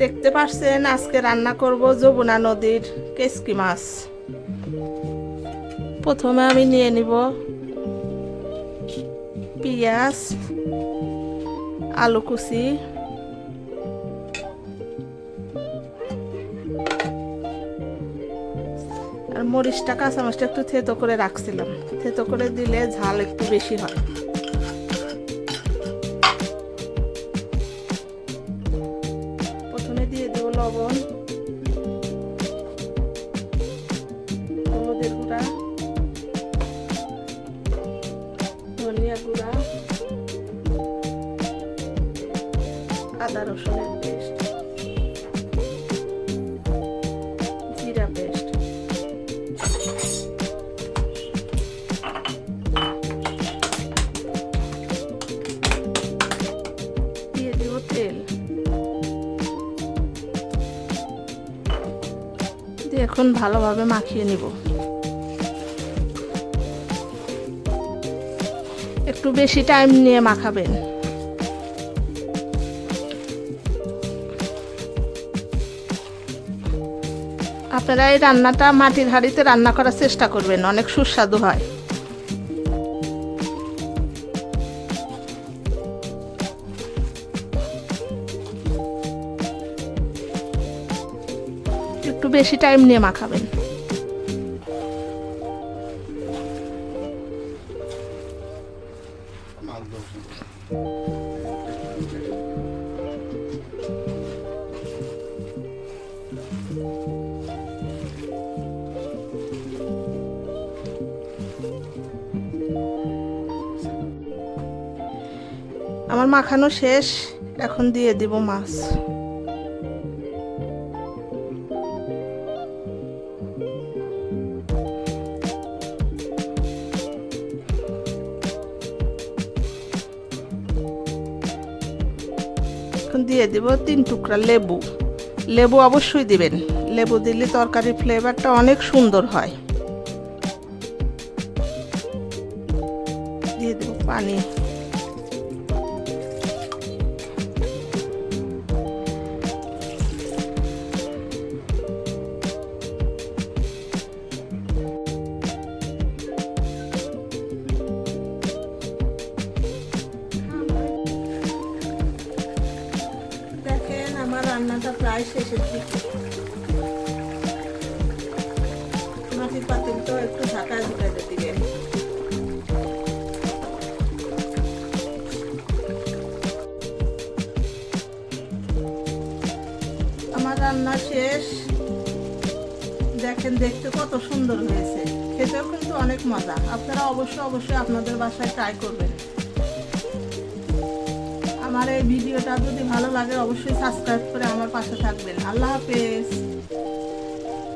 দেখতে পাচ্ছেন আজকে রান্না করব যমুনা নদীর কেসকি মাছ। প্রথমে আমি নিয়ে নিব পেঁয়াজ আলু কুচি আর মরিচটা কাঁচামাচটা একটু থেতো করে রাখছিলাম। থেতো করে দিলে ঝাল একটু বেশি হয়। লবণ হলুদের গুঁড়া ধনিয়া গুঁড়া আদা রসুনের দিয়ে এখন ভালোভাবে মাখিয়ে নিব। একটু বেশি টাইম নিয়ে মাখাবেন। আপনারা এই রান্নাটা মাটির হাঁড়িতে রান্না করার চেষ্টা করবেন, অনেক সুস্বাদু হয়। একটু বেশি টাইম নিয়ে মাখাবেন। আমার মাখানো শেষ এখন দিয়ে দিব মাছ। এখন দিয়ে দেব তিন টুকরা লেবু। লেবু অবশ্যই দিবেন। লেবু দিলে তরকারির ফ্লেভারটা অনেক সুন্দর হয়। দিয়ে দেব পানি। প্রায় শেষের দিকে মাটির পাতিলটা একটু ঢাকা ঢুকাইতে দিবেন আমার রান্না শেষ। দেখেন দেখতে কত সুন্দর হয়েছে। খেতেও কিন্তু অনেক মজা। আপনারা অবশ্যই অবশ্যই আপনাদের বাসায় ট্রাই করবেন। আমার এই ভিডিওটা যদি ভালো লাগে অবশ্যই সাবস্ক্রাইব করে আমার পাশে থাকবেন। আল্লাহ হাফেজ।